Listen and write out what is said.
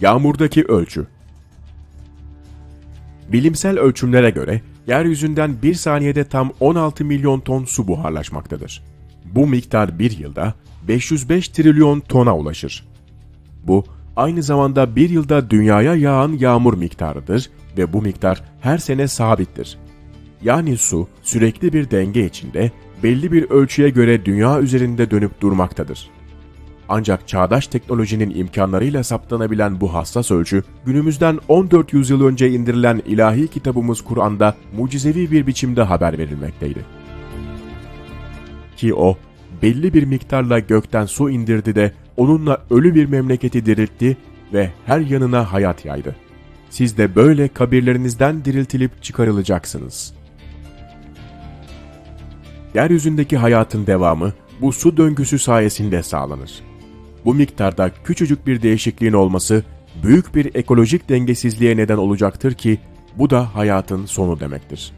Yağmurdaki ölçü Bilimsel ölçümlere göre yeryüzünden bir saniyede tam 16 milyon ton su buharlaşmaktadır. Bu miktar bir yılda 505 trilyon tona ulaşır. Bu aynı zamanda bir yılda dünyaya yağan yağmur miktarıdır ve bu miktar her sene sabittir. Yani su sürekli bir denge içinde belli bir ölçüye göre dünya üzerinde dönüp durmaktadır. Ancak çağdaş teknolojinin imkanlarıyla saptanabilen bu hassas ölçü, günümüzden 14 yüzyıl önce indirilen ilahi kitabımız Kur'an'da mucizevi bir biçimde haber verilmekteydi. Ki o, belli bir miktarla gökten su indirdi de onunla ölü bir memleketi diriltti ve her yanına hayat yaydı. Siz de böyle kabirlerinizden diriltilip çıkarılacaksınız. Yeryüzündeki hayatın devamı bu su döngüsü sayesinde sağlanır. Bu miktarda küçücük bir değişikliğin olması büyük bir ekolojik dengesizliğe neden olacaktır ki bu da hayatın sonu demektir.